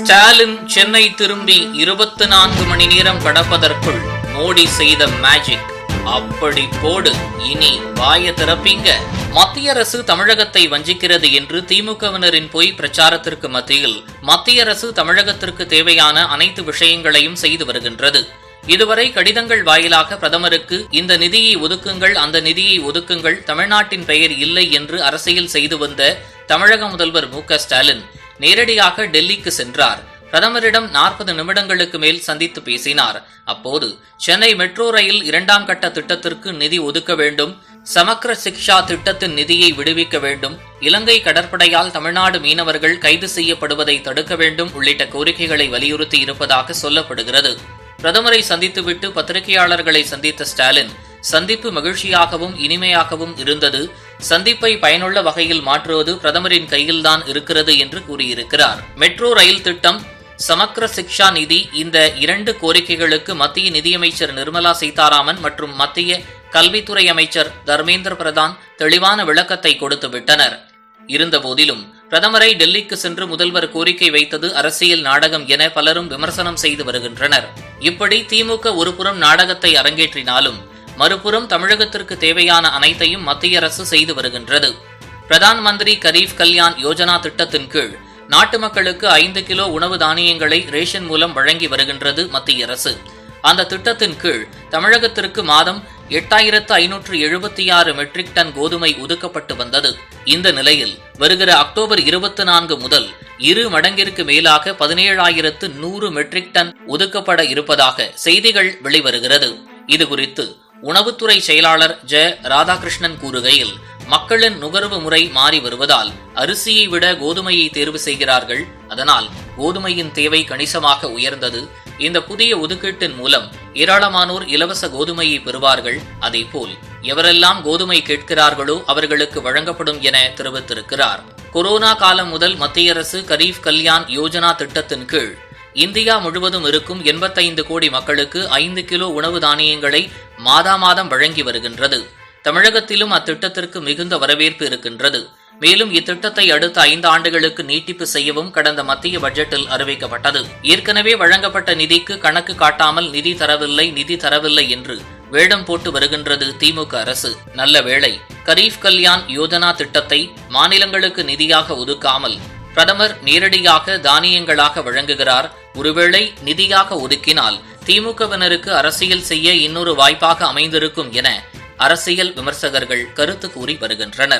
ஸ்டாலின் சென்னை திரும்பி இருபத்தி நான்கு மணி நேரம் கடப்பதற்குள் மோடி செய்த மேஜிக் அப்படி போடு இனி வாய திறப்பீங்க. மத்திய அரசு தமிழகத்தை வஞ்சிக்கிறது என்று திமுகவினரின் பொய் பிரச்சாரத்திற்கு மத்தியில் மத்திய அரசு தமிழகத்திற்கு தேவையான அனைத்து விஷயங்களையும் செய்து வருகின்றது. இதுவரை கடிதங்கள் வாயிலாக பிரதமருக்கு இந்த நிதியை ஒதுக்குங்கள் அந்த நிதியை ஒதுக்குங்கள் தமிழ்நாட்டின் பெயர் இல்லை என்று அரசியல் செய்து வந்த தமிழக முதல்வர் மு ஸ்டாலின் நேரடியாக டெல்லிக்கு சென்றார். பிரதமரிடம் நாற்பது நிமிடங்களுக்கு மேல் சந்தித்து பேசினார். அப்போது சென்னை மெட்ரோ ரயில் இரண்டாம் கட்ட திட்டத்திற்கு நிதி ஒதுக்க வேண்டும் சமக்ர சிக்ஷா திட்டத்தின் நிதியை விடுவிக்க வேண்டும் இலங்கை கடற்படையால் தமிழ்நாடு மீனவர்கள் கைது செய்யப்படுவதை தடுக்க வேண்டும் உள்ளிட்ட கோரிக்கைகளை வலியுறுத்தி இருப்பதாக சொல்லப்படுகிறது. பிரதமரை சந்தித்துவிட்டு பத்திரிகையாளர்களை சந்தித்த ஸ்டாலின் சந்திப்பு மகிழ்ச்சியாகவும் இனிமையாகவும் இருந்தது சந்திப்பை பயனுள்ள வகையில் மாற்றுவது பிரதமரின் கையில்தான் இருக்கிறது என்று கூறியிருக்கிறார். மெட்ரோ ரயில் திட்டம் சமக்ர சிக்ஷா நிதி இந்த இரண்டு கோரிக்கைகளுக்கு மத்திய நிதியமைச்சர் நிர்மலா சீதாராமன் மற்றும் மத்திய கல்வித்துறை அமைச்சர் தர்மேந்திர பிரதான் தெளிவான விளக்கத்தை கொடுத்து விட்டனர். இருந்தபோதிலும் பிரதமரை டெல்லிக்கு சென்று முதல்வர் கோரிக்கை வைத்தது அரசியல் நாடகம் என பலரும் விமர்சனம் செய்து வருகின்றனர். இப்படி திமுக ஒருபுறம் நாடகத்தை அரங்கேற்றினாலும் மறுபுறம் தமிழகத்திற்கு தேவையான அனைத்தையும் மத்திய அரசு செய்து வருகின்றது. பிரதான் மந்திரி கரீப் கல்யாண் யோஜனா திட்டத்தின் கீழ் நாட்டு மக்களுக்கு ஐந்து கிலோ உணவு தானியங்களை ரேஷன் மூலம் வழங்கி வருகின்றது மத்திய அரசு. அந்த திட்டத்தின் கீழ் தமிழகத்திற்கு மாதம் எட்டாயிரத்து ஐநூற்று எழுபத்தி ஆறு மெட்ரிக் டன் கோதுமை ஒதுக்கப்பட்டு வந்தது. இந்த நிலையில் வருகிற அக்டோபர் இருபத்தி நான்கு முதல் இரு மடங்கிற்கு மேலாக பதினேழாயிரத்து நூறு மெட்ரிக் டன் ஒதுக்கப்பட இருப்பதாக செய்திகள் வெளிவருகிறது. இது குறித்து உணவுத்துறை செயலாளர் ஜெ. ராதாகிருஷ்ணன் கூறுகையில் மக்களின் நுகர்வு முறை மாறி வருவதால் அரிசியை விட கோதுமையை தேர்வு செய்கிறார்கள். அதனால் கோதுமையின் தேவை கணிசமாக உயர்ந்தது. இந்த புதிய ஒதுக்கீட்டின் மூலம் ஏராளமானோர் இலவச கோதுமையை பெறுவார்கள். அதேபோல் எவரெல்லாம் கோதுமை கேட்கிறார்களோ அவர்களுக்கு வழங்கப்படும் என தெரிவித்திருக்கிறார். கொரோனா காலம் முதல் மத்திய அரசு கரீப் கல்யாண் யோஜனா திட்டத்தின் கீழ் இந்தியா முழுவதும் இருக்கும் எண்பத்தைந்து கோடி மக்களுக்கு ஐந்து கிலோ உணவு தானியங்களை மாதா மாதம் வழங்கி வருகின்றது. தமிழகத்திலும் அத்திட்டத்திற்கு மிகுந்த வரவேற்பு இருக்கின்றது. மேலும் இத்திட்டத்தை அடுத்த ஐந்து ஆண்டுகளுக்கு நீட்டிப்பு செய்யவும் கடந்த மத்திய பட்ஜெட்டில் அறிவிக்கப்பட்டது. ஏற்கனவே வழங்கப்பட்ட நிதிக்கு கணக்கு காட்டாமல் நிதி தரவில்லை நிதி தரவில்லை என்று வேடம் போட்டு வருகின்றது திமுக அரசு. நல்ல வேளை. கரீஃப் கல்யாண் யோஜனா திட்டத்தை மாநிலங்களுக்கு நிதியாக ஒதுக்காமல் பிரதமர் நேரடியாக தானியங்களாக வழங்குகிறார். ஒருவேளை நிதியாக ஒதுக்கினால் திமுகவினருக்கு அரசியல் செய்ய இன்னொரு வாய்ப்பாக அமைந்திருக்கும் என அரசியல் விமர்சகர்கள் கருத்து கூறி வருகின்றனர்.